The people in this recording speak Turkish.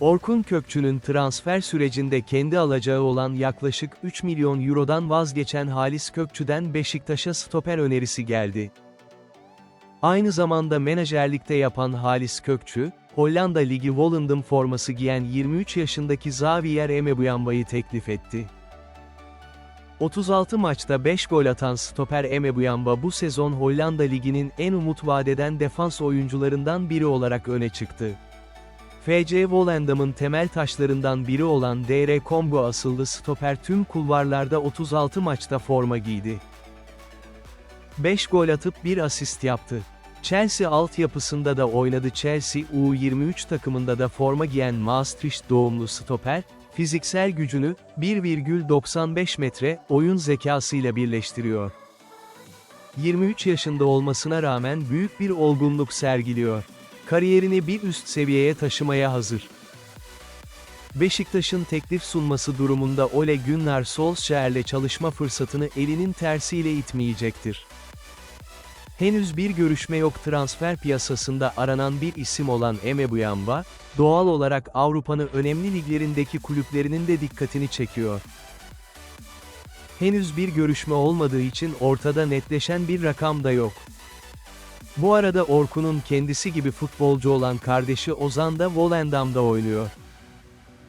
Orkun Kökçü'nün transfer sürecinde kendi alacağı olan yaklaşık 3 milyon eurodan vazgeçen Halis Kökçü'den Beşiktaş'a stoper önerisi geldi. Aynı zamanda menajerlikte yapan Halis Kökçü, Hollanda Ligi Volendam forması giyen 23 yaşındaki Xavier Emebuyamba'yı teklif etti. 36 maçta 5 gol atan stoper Emebuyamba bu sezon Hollanda Ligi'nin en umut vadeden defans oyuncularından biri olarak öne çıktı. FC Volendam'ın temel taşlarından biri olan DR Combo asıllı stoper tüm kulvarlarda 36 maçta forma giydi. 5 gol atıp 1 asist yaptı. Chelsea altyapısında da oynadı Chelsea U23 takımında da forma giyen Maastricht doğumlu stoper, fiziksel gücünü 1,95 metre oyun zekasıyla birleştiriyor. 23 yaşında olmasına rağmen büyük bir olgunluk sergiliyor. Kariyerini bir üst seviyeye taşımaya hazır. Beşiktaş'ın teklif sunması durumunda Ole Gunnar Solskjaer'le çalışma fırsatını elinin tersiyle itmeyecektir. Henüz bir görüşme yok transfer piyasasında aranan bir isim olan Eme Buyamba, doğal olarak Avrupa'nın önemli liglerindeki kulüplerinin de dikkatini çekiyor. Henüz bir görüşme olmadığı için ortada netleşen bir rakam da yok. Bu arada Orkun'un kendisi gibi futbolcu olan kardeşi Ozan da Volendam'da oynuyor.